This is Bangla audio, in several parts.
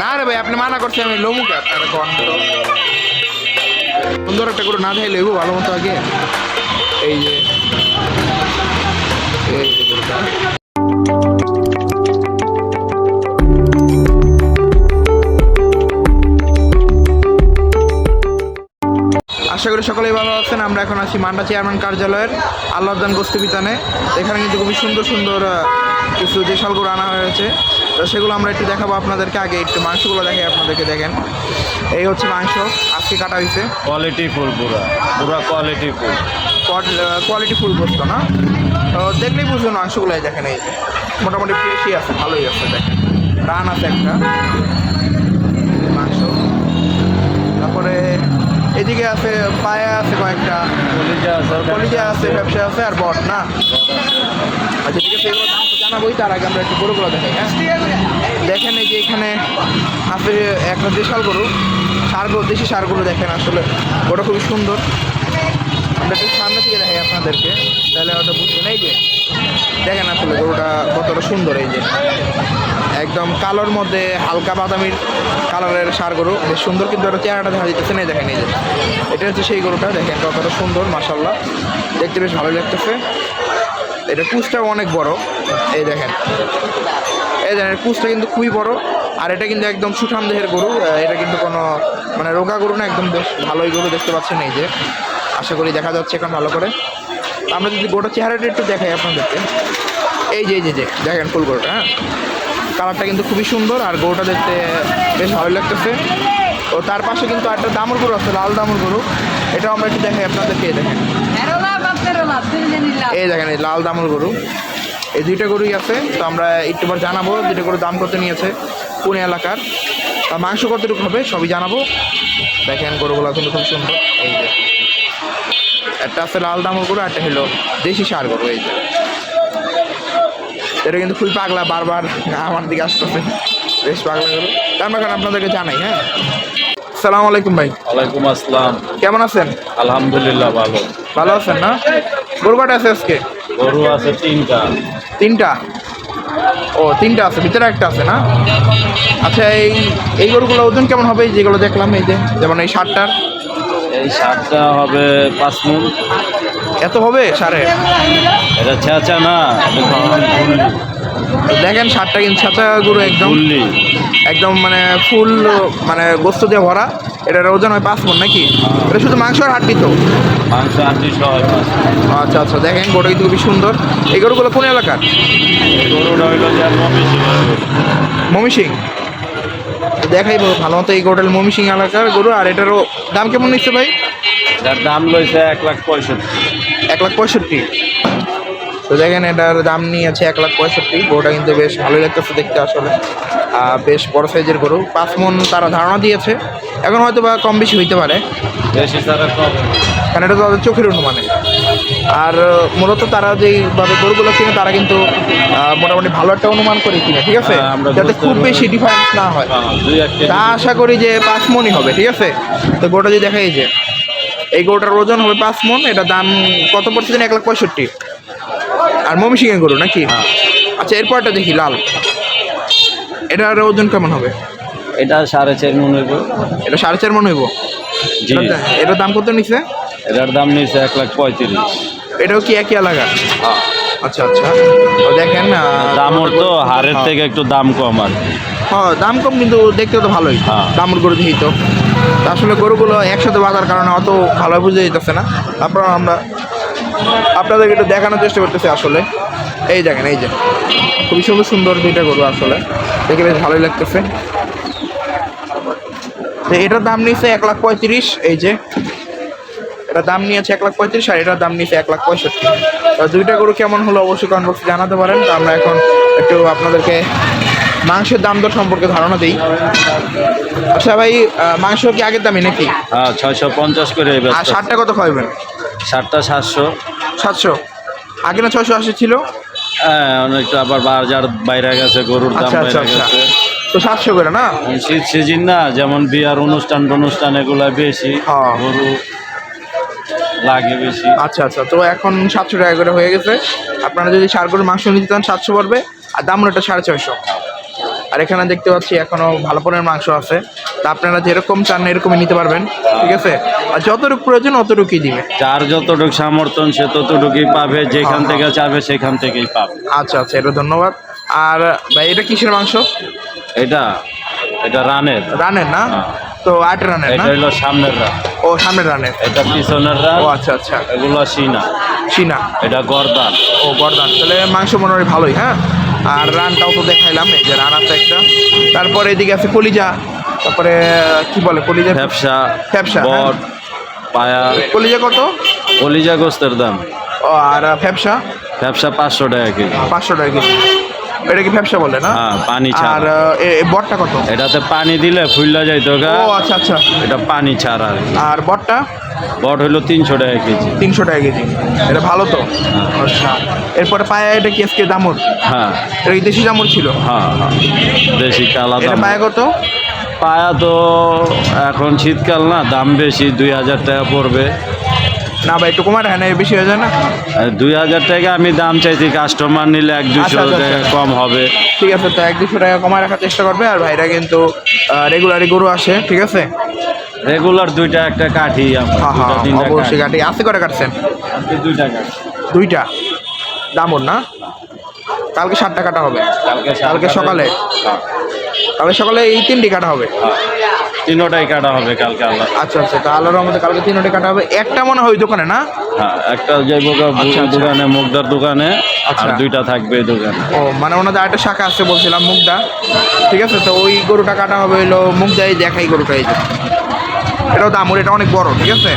না রে ভাই, আপনি মানা করছেন, আমি আপনার সুন্দর একটা করে না দেয় লেবু ভালো মতো আগে। এই যে। আশা করি সকলেই ভালো আছেন। আমরা এখন আছি মান্ডা চেয়ারম্যান কার্যালয়ের আল্লাহদান গোষ্ঠী বিতানে। এখানে কিন্তু খুবই সুন্দর সুন্দর কিছু দেশাল গরু আনা হয়েছে। তো সেগুলো আমরা একটু দেখাবো আপনাদেরকে আগে একটু মাংসগুলো দেখাই আপনাদেরকে দেখেন। এই হচ্ছে মাংস আজকে কাটা হয়েছে কোয়ালিটি ফুল পুরা পুরা কোয়ালিটি ফুল। কোয়ালিটি ফুল বস্তু না? তো দেখলেই বুঝবেন মাংসগুলোই দেখেন এই যে। মোটামুটি ফ্রেশই আছে ভালোই আছে দেখেন। রান আছে একটা। মাংস। তারপরে এদিকে আছে পায়া আছে কয়েকটা। কলিজা আছে ব্যবসা আছে আর বট না? আচ্ছা ঠিক আছে এগুলো দাম তো জানাবোই তার আগে আমরা একটু গরুগুলো দেখাই হ্যাঁ? দেখেন এই যে এখানে আছে একটা দেশাল গরু, সার গরু, দেশি সার গরু দেখেন আসলে, ওটা খুবই সুন্দর। আমরা একটু সামনে থেকে দেখাই আপনাদেরকে, তাহলে ওটা বুঝবেন। এই যে, দেখেন আসলে গরুটা কতটা সুন্দর এই যে। একদম কালোর মধ্যে হালকা বাদামির কালারের সার গরু, বেশ সুন্দর কিন্তু ওটা চেহারাটা দেখা যেতেছে না দেখেন এই যে। এটা হচ্ছে সেই গরুটা, দেখেন কতটা সুন্দর মাসাল্লাহ দেখতে বেশ ভালো লাগতেছে। এটা কুচটাও অনেক বড়। এই দেখেন। এই দেখেন, কুচটা কিন্তু খুবই বড়। আর এটা কিন্তু একদম সুঠাম দেহের গরু। এটা কিন্তু কোনো মানে রোগা গরু না, একদম বেশ ভালোই গরু দেখতে পাচ্ছেন এই যে। আশা করি দেখা যাচ্ছে এখন ভালো করে। আমরা যদি গোটা চেহারাটা একটু দেখাই আপনাদেরকে। এই যে এই যে দেখেন ফুল গরুটা হ্যাঁ? কালারটা কিন্তু খুবই সুন্দর আর গরুটা দেখতে বেশ ভালো লাগতেছে। ও, তার পাশে কিন্তু একটা দামুর গরু আছে, লাল দামুর গরু। এটাও আমরা একটু দেখাই আপনাদেরকে দেখেন। এই দেখেন এই লাল দামুর গরু। এই দুইটা গরুই আছে তো আমরা একটু পর জানাব দুইটা গরুর দাম কত নিয়েছে কোন এলাকার। আর মাংস কতটুকু হবে সবই জানাব। দেখেন গরুগুলো কিন্তু খুব সুন্দর। এই যে একটা আছে লাল দামুর গরু একটা হলো দেশি সার গরু এই যে। এটা কিন্তু খুবই পাগলা বারবার আমার দিকে আসতেছে। বেশ পাগলা গরু। তা আমরা এখন আপনাদেরকে জানাই হ্যাঁ? সালাম আলাইকুম ভাই। ওয়ালাইকুম আসসালাম। কেমন আছেন? আলহামদুলিল্লাহ ভালো। ভালো আছেন না? গরু কটা আছে আজকে? গরু আছে তিনটা। তিনটা? ও তিনটা আছে ভিতরে একটা আছে না? আচ্ছা এই এই গরুগুলো ওজন কেমন হবে? যেগুলো দেখলাম এই যে যেমন এই ষাটটার এই শার্টটা হবে পাঁচ মুন। এত হবে সাড়ে এটা চেঁচা না দেখেন ষাটটা কিন্তু ছাঁচা গরু একদম। একদম মানে ফুল মানে গোস্ত দিয়ে ভরা। এটার ওজন হয় পাঁচ মন নাকি? এটা শুধু মাংস আর হাড্ডি তো? মাংস আটটি হয় আচ্ছা আচ্ছা দেখেন গরুটা কিন্তু খুবই সুন্দর। এই গরুগুলো কোন এলাকার? গরুটা হইল মমিসিং ভালো মতো এই গরুটা মমিসিং এলাকার গরু আর এটারও দাম কেমন নিচ্ছে ভাই? যার দাম লইছে এক লাখ পঁয়ষট্টি। এক লাখ পঁয়ষট্টি। তো দেখেন এটার দাম নিয়েছে এক লাখ পঁয়ষট্টি। গরুটা কিন্তু বেশ ভালোই লাগতেছে দেখতে আসলে। বেশ বড় সাইজের গরু। পাঁচ মন তারা ধারণা দিয়েছে। এখন হয়তো বা কম বেশি হইতে পারে। কারণ এটা তো তাদের চোখের অনুমানে আর মূলত তারা যেইভাবে গরুগুলো কিনে তারা কিন্তু মোটামুটি ভালো একটা অনুমান করে কিনে ঠিক আছে? হ্যাঁ, যাতে খুব বেশি ডিফারেন্স না হয়। হ্যাঁ, তা আশা করি যে পাঁচ মনই হবে ঠিক আছে? তো গরুটা যদি দেখা এই যে এই গরুটার ওজন হবে পাঁচ মন এটা দাম কত পড়ছে এক লাখ পঁয়ষট্টি। আর মমিসিংয়ের গরু নাকি? হ্যাঁ। আচ্ছা এরপরটা দেখি লাল। এটার ওজন কেমন হবে? এটা সাড়ে চার মন হইব। এটা সাড়ে চার মন হইব? জি। এটার- দাম কত নিচ্ছে এটার দাম নিচ্ছে এক লাখ পঁয়ত্রিশ। এটাও কি একই এলাকা? হ্যাঁ। আচ্ছা আচ্ছা। দেখেন দামর তো হারের হ্যাঁ। থেকে একটু দাম কম আর হ্যাঁ দাম কম কিন্তু দেখতে তো ভালোই। দামর গরু দিই তো আসলে গরুগুলো একসাথে বাঁধার কারণে অত ভালো বুঝে যেতেছে না। তারপর আমরা আপনাদেরকে একটু দেখানোর চেষ্টা করতেছি আসলে। এই দেখেন এই যে। খুবই সুন্দর সুন্দর দুইটা গরু আসলে। দেখে বেশ ভালোই লাগতেছে। তো এটার দাম নিয়েছে এক লাখ পঁয়ত্রিশ এই যে। এটার দাম নিয়েছে এক লাখ পঁয়ত্রিশ আর এটার দাম নিয়েছে এক লাখ পঁয়ষট্টি। দুইটা গরু কেমন হলো অবশ্যই কমেন্ট বক্সে জানাতে পারেন। তো আমরা এখন একটু আপনাদেরকে মাংসের দাম দর সম্পর্কে ধারণা দিই। আচ্ছা ভাই মাংস কি আগের দামই নাকি? ছয়শো পঞ্চাশ করে আর ষাটটা কত খাওয়াবেন? ষাটটা সাতশো। সাতশো। আগে না ছয়শো আশি ছিল? হ্যাঁ অনেকটা আবার বাজার বাইরে গেছে গরুর দাম আচ্ছা আচ্ছা বাইরে আচ্ছা গেছে। তো সাতশো করে না? শীত সিজন না যেমন বিয়ার অনুষ্ঠান অনুষ্ঠান এগুলা বেশি হ্যাঁ। গরু লাগে বেশি। আচ্ছা আচ্ছা। তো এখন সাতশো টাকা করে হয়ে গেছে। আপনারা যদি সার গরুর মাংস নিতে চান সাতশো পড়বে। আর দাম ওটা সাড়ে ছয়শো। আর এখানে দেখতে পাচ্ছি এখনও ভালো পরিমাণ মাংস আছে। তা আপনারা যেরকম চান এরকমই নিতে পারবেন ঠিক আছে? আর যতটুকু প্রয়োজন অতটুকুই দিবে। যার যতটুকু সামর্থ্য সে ততটুকুই পাবে যেখান থেকে চাবে সেখান থেকেই পাবে। আচ্ছা আচ্ছা এটা ধন্যবাদ। আর ভাই এটা কিসের মাংস? এটা এটা রানের। রানের না? হ্যাঁ। তো আট রানের এটা হলো সামনের রান। ও সামনের রানের। এটা পিছনের রান। ও আচ্ছা আচ্ছা। এগুলো সিনা। সিনা। এটা গরদান। ও গরদান। তাহলে মাংস মনে হয় ভালোই হ্যাঁ? আর রানটাও তো দেখাইলাম এই যে রান আছে একটা। তারপরে এদিকে আছে কলিজা তারপরে কি বলে কলিজা? ব্যবসা ফ্যাপসা, হ্যাঁ। বট পায়া। কলিজা কত? কলিজা গোস্তের দাম। ও আর ফ্যাপসা? ফ্যাপসা পাঁচশো টাকা কেজি। পাঁচশো টাকা কেজি। এটা কি ফ্যাপসা বলে না? হ্যাঁ পানি আর ছাড়া এ বটটা কত? এটাতে পানি দিলে ফুললা যাইতো গা। ও আচ্ছা আচ্ছা। এটা পানি ছাড়া আর আর বটটা? বট হইল তিনশো টাকা কেজি। তিনশো টাকা কেজি। এটা ভালো তো? আচ্ছা। এরপরে পায়া এটা কি আজকে দামুর হ্যাঁ। এটা কি দেশি দামুর ছিল? হ্যাঁ হ্যাঁ। দেশি কালা দাম পায়া কত? পায়া তো এখন শীতকাল না দাম বেশি দুই হাজার টাকা পড়বে। না ভাই একটু কমার হ্যাঁ বেশি হয়ে যায় না? দুই হাজার টাকা আমি দাম চাইছি কাস্টমার নিলে এক দুশো আচ্ছা, আচ্ছা, আচ্ছা। কম হবে। ঠিক আছে তো এক দুশো টাকা কমায় রাখার চেষ্টা করবে আর ভাইরা কিন্তু রেগুলারই গরু আসে ঠিক আছে? রেগুলার দুইটা একটা কাঠি অবশ্যই কাঠি। আছে করে কাটছেন? দুইটা দুইটা? দামন না? কালকে সাতটা কাটা হবে। কালকে কালকে সকালে। হ্যাঁ, কালকে সকালে এই তিনটি কাটা হবে। হ্যাঁ। তিনোটাই কাটা হবে কালকে আল্লাহ। আচ্ছা আচ্ছা তা আল্লাহর রহমতে কালকে তিনটি কাটা হবে। একটা মনে হয় ওই দোকানে না? হ্যাঁ একটা যাইব আচ্ছা, আচ্ছা। দোকানে মুগদার দোকানে আর আচ্ছা। দুইটা থাকবে দোকানে। ও মানে ওনাদের একটা শাখা আছে বলছিলাম মুগদা। ঠিক আছে তো ওই গরুটা কাটা হবে হইল মুগদা এই দেখাই গরুটা এই যে। এটাও দাম ওর এটা অনেক বড় ঠিক আছে?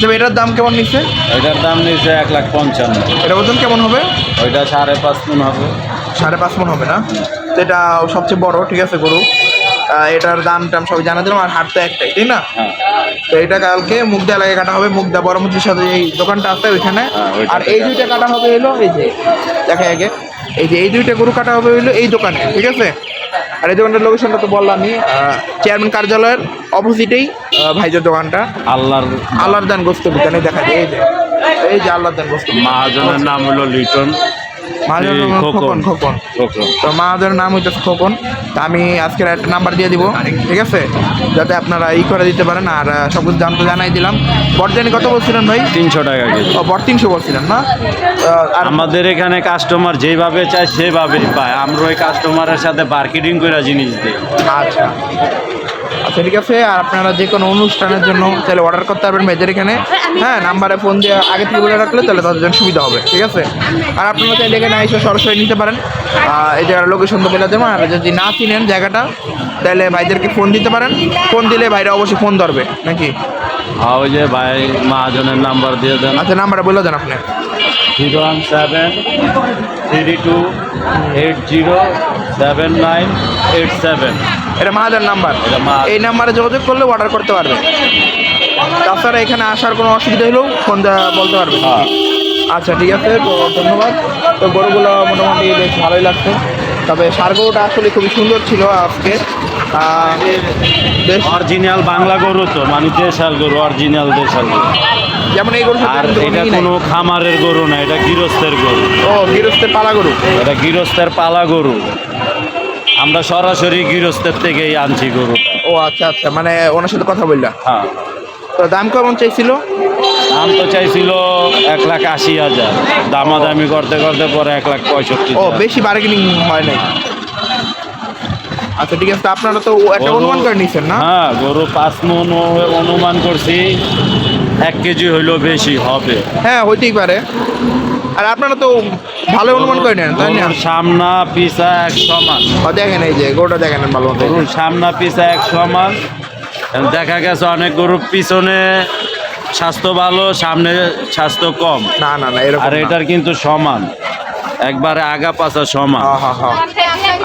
তবে এটার দাম কেমন নিচ্ছে? এটার দাম নিচ্ছে এক লাখ পঞ্চান্ন। এটা ওজন কেমন হবে? ওইটা সাড়ে পাঁচ মন হবে। সাড়ে পাঁচ মন হবে না? তো এটা সবচেয়ে বড় ঠিক আছে গরু। এটার দাম টাম সবই জানা দিলাম আর হাট তো একটাই তাই না? হ্যাঁ। তো এটা কালকে মুগদা এলাকায় কাটা হবে মুগদা বড়মতির সাথে এই দোকানটা আছে ওইখানে। হ্যাঁ, আর এই দুইটা কাটা হবে হলো এই যে দেখা আগে এই যে এই দুইটা গরু কাটা হবে হলো এই দোকানে ঠিক আছে? আর এই দোকানটার লোকেশনটা তো বললাম বললামই চেয়ারম্যান কার্যালয়ের অপোজিটেই ভাইজের দোকানটা। আল্লাহর আল্লাহর দান গোস্ত দোকানে দেখা যায় এই যে এই যে আল্লাহর দান গোস্ত মহাজনের নাম হলো লিটন। মহাজনের খোকন খোকন তো মহাজনের নাম হইতেছে খোকন। তা আমি আজকের একটা নাম্বার দিয়ে দিব ঠিক আছে? যাতে আপনারা ই করে দিতে পারেন আর সব কিছু দাম তো জানাই দিলাম। বর্তমানে কত বলছিলেন ভাই? তিনশো টাকা ও বর তিনশো বলছিলেন না? আর আমাদের এখানে কাস্টমার যেভাবে চায় সেভাবেই পায়। আমরা ওই কাস্টমারের সাথে মার্কেটিং করে জিনিস দিই। আচ্ছা। আচ্ছা ঠিক আছে আর আপনারা যে কোনো অনুষ্ঠানের জন্য তাহলে অর্ডার করতে পারবেন মেয়েদের এখানে। হ্যাঁ নাম্বারে ফোন দিয়ে আগে থেকে বলে রাখলে তাহলে তাদের জন্য সুবিধা হবে ঠিক আছে? আর আপনারা চাইলে এখানে এসে সরাসরি নিতে পারেন। এই জায়গার লোকেশন তো বলে দেবো আর যদি না চিনেন জায়গাটা তাহলে ভাইদেরকে ফোন দিতে পারেন। ফোন দিলে ভাইরা অবশ্যই ফোন ধরবে নাকি? ওই যে ভাই মহাজনের নাম্বার দিয়ে দেন। আচ্ছা নাম্বারটা বলে দেন আপনি। Zero one seven three two eight zero seven nine eight seven এটা মাহাজার নাম্বার। এই নাম্বারে যোগাযোগ করলে অর্ডার করতে পারবে। তাছাড়া এখানে আসার কোনো অসুবিধা হলেও ফোন বলতে পারবে। হ্যাঁ। আচ্ছা ঠিক আছে তো ধন্যবাদ। তো গরুগুলো মোটামুটি বেশ ভালোই লাগছে। তবে সার গরুটা আসলে খুবই সুন্দর ছিল আজকে। অরিজিনাল বাংলা গরু তো মানে দেশাল গরু অরিজিনাল দেশাল গরু যেমন এই গরু আর এটা কোনো খামারের গরু না এটা গৃহস্থের গরু। ও গৃহস্থের পালা গরু? এটা গৃহস্থের পালা গরু। আমরা সরাসরি গৃহস্থের থেকেই আনছি গরু। ও আচ্ছা আচ্ছা মানে ওনার সাথে কথা বললাম হ্যাঁ। তো দাম কেমন চাইছিল? দাম তো চাইছিল এক লাখ আশি হাজার। দামাদামি করতে করতে পরে এক লাখ পঁয়ষট্টি ও বেশি বার্গেনিং হয় নাই। আচ্ছা ঠিক আছে আপনারা তো একটা অনুমান করে নিচ্ছেন না? হ্যাঁ গরু পাঁচ মন অনুমান করছি এক কেজি হইলেও বেশি হবে। হ্যাঁ হইতেই পারে। আর আপনারা তো ভালো অনুমান করে নেন তাই না? সামনা পিছা এক সমান দেখেন এই যে গরুটা দেখেন ভালো সামনা পিছা এক সমান দেখা গেছে অনেক গরুর পিছনে স্বাস্থ্য ভালো সামনে স্বাস্থ্য কম। না না না এরকম আর এটার কিন্তু সমান। একবারে আগা পাছা সমান।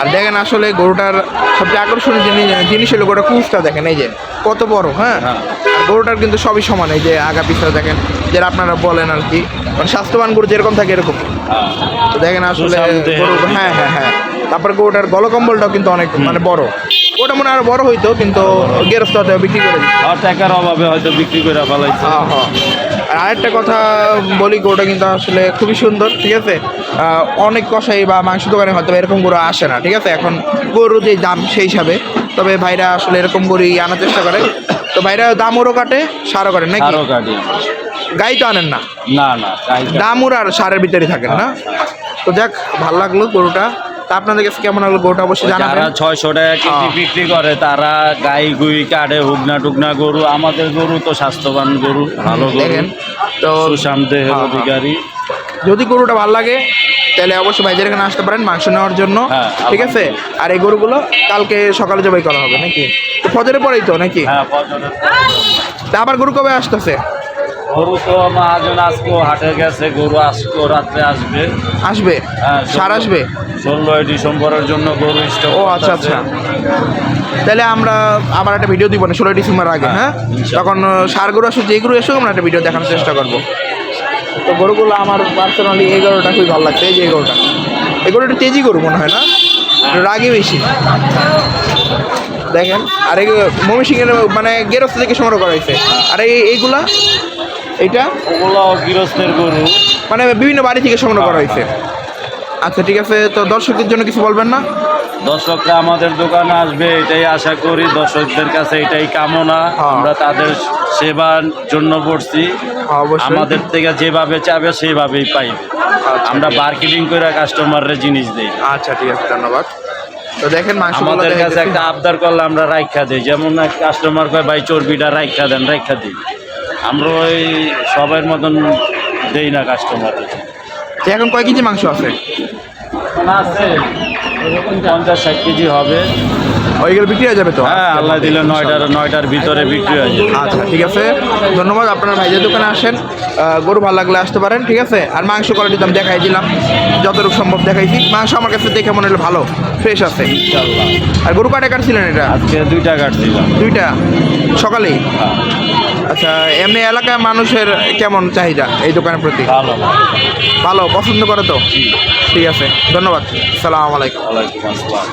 আর দেখেন আসলে গরুটার সবচেয়ে আকর্ষণীয় জিনিস জিনিস হলো গরুটা কুচটা দেখেন এই যে কত বড় হ্যাঁ? হ্যাঁ। গরুটার কিন্তু সবই সমান এই যে আগা পিছটা দেখেন যেটা আপনারা বলেন আর কি। মানে স্বাস্থ্যবান গরু যেরকম থাকে এরকম। হ্যাঁ। তো দেখেন আসলে। হ্যাঁ হ্যাঁ হ্যাঁ। তারপর গরুটার গলকম্বলটাও কিন্তু অনেক মানে বড়। ওটা মনে আরও বড় হইতো কিন্তু গেরস্ত বিক্রি করে আর টাকার অভাবে হয়তো বিক্রি করে ফেলাইছে। হ্যাঁ হ্যাঁ। আর আরেকটা কথা বলি গরুটা কিন্তু আসলে খুবই সুন্দর ঠিক আছে? অনেক কষাই বা মাংস দোকানে হয়তো এরকম গরু আসে না ঠিক আছে? এখন গরু যে দাম সেই হিসাবে। তবে ভাইরা আসলে এরকম গরুই আনার চেষ্টা করে। তো ভাইরা দামও কাটে সারও কাটে নাকি? গাই তো আনেন না? না না কাটি। দামুর আর সারের ভিতরে থাকেন না? তো যাক ভালো লাগল গরুটা। তা আপনাদের কাছে কেমন অবশ্যই যারা ছয়শো টাকা কেজি হ্যাঁ। বিক্রি করে তারা গাই গুই কাটে হুগনা টুগনা গরু আমাদের গরু তো স্বাস্থ্যবান গরু ভালো গরু তো সুশান্ত দেহের হ্যাঁ, হ্যাঁ। অধিকারী। যদি গরুটা ভালো লাগে তাহলে অবশ্যই ভাইদের এখানে আসতে পারেন মাংস নেওয়ার জন্য ঠিক আছে? আর এই গরুগুলো কালকে সকালে জবাই করা হবে নাকি? তো ফজরে পরেই তো নাকি? তা আবার গরু কবে আসতেছে? গরু তো মহাজন আজকে হাটে গেছে গরু আজকে রাত্রে আসবে। আসবে? হ্যাঁ, সার আসবে? ষোলোই ডিসেম্বরের জন্য গরু ও আচ্ছা আচ্ছা। তাহলে আমরা আবার একটা ভিডিও দিব না ষোলোই ডিসেম্বর আগে হ্যাঁ, হ্যাঁ? তখন সার গরু আসুক যে গরু এসুক আমরা একটা ভিডিও দেখানোর চেষ্টা করব। তো গরুগুলো আমার পার্সোনালি এই গরুটা খুবই ভালো লাগছে এই যে এই গরুটা। এই গরুটা তেজি গরু মনে হয় না? একটু রাগি বেশি। দেখেন আর এই ময়মনসিংহের মানে গেরস্ত থেকে সংগ্রহ করা হয়েছে। আর এই এইগুলা? ওগুলো গৃহস্থের গরু। মানে বিভিন্ন বাড়ি থেকে সংগ্রহ করা হয়েছে। আচ্ছা ঠিক আছে তো দর্শকদের জন্য কিছু বলবেন না? দর্শকরা আমাদের দোকানে আসবে এটাই আশা করি। দর্শকদের কাছে এটাই কামনা। হ্যাঁ। আমরা তাদের সেবার জন্য পড়ছি। হ্যাঁ, আমাদের থেকে যেভাবে চাবে সেভাবেই পাই আচ্ছা, আমরা। মার্কেটিং করে কাস্টমারের জিনিস দিই। আচ্ছা ঠিক আছে ধন্যবাদ। তো দেখেন আমাদের কাছে একটা আবদার করলে আমরা রাইখা দিই। যেমন কাস্টমার কয় ভাই চর্বিটা রাইখা দেন রাইখা দিই আমরা ওই সবার মতন দেই না কাস্টমার এখন কয় কেজি মাংস আছে? আছে। পঞ্চাশ ষাট কেজি হবে। ওইগুলো বিক্রি হয়ে যাবে তো? হ্যাঁ আল্লাহ দিলে নয়টার নয়টার ভিতরে বিক্রি হয়ে যাবে। আচ্ছা ঠিক আছে। ধন্যবাদ আপনার ভাইদের দোকানে আসেন। গরু ভালো লাগলে আসতে পারেন ঠিক আছে? আর মাংস কোয়ালিটি আমি দেখাই দিলাম। যতটুকু সম্ভব দেখাইছি। মাংস আমার কাছে দেখে মনে হলো ভালো ফ্রেশ আছে। আর গরু কাটে কাটছিলেন এটা? আজকে দুইটা কাটছিলাম। দুইটা? সকালেই? হ্যাঁ, আচ্ছা এমনি এলাকায় মানুষের কেমন চাহিদা এই দোকানের প্রতি? ভালো। ভালো পছন্দ করে তো? ঠিক আছে ধন্যবাদ। সালাম আলাইকুম। ওয়ালাইকুম আসসালাম।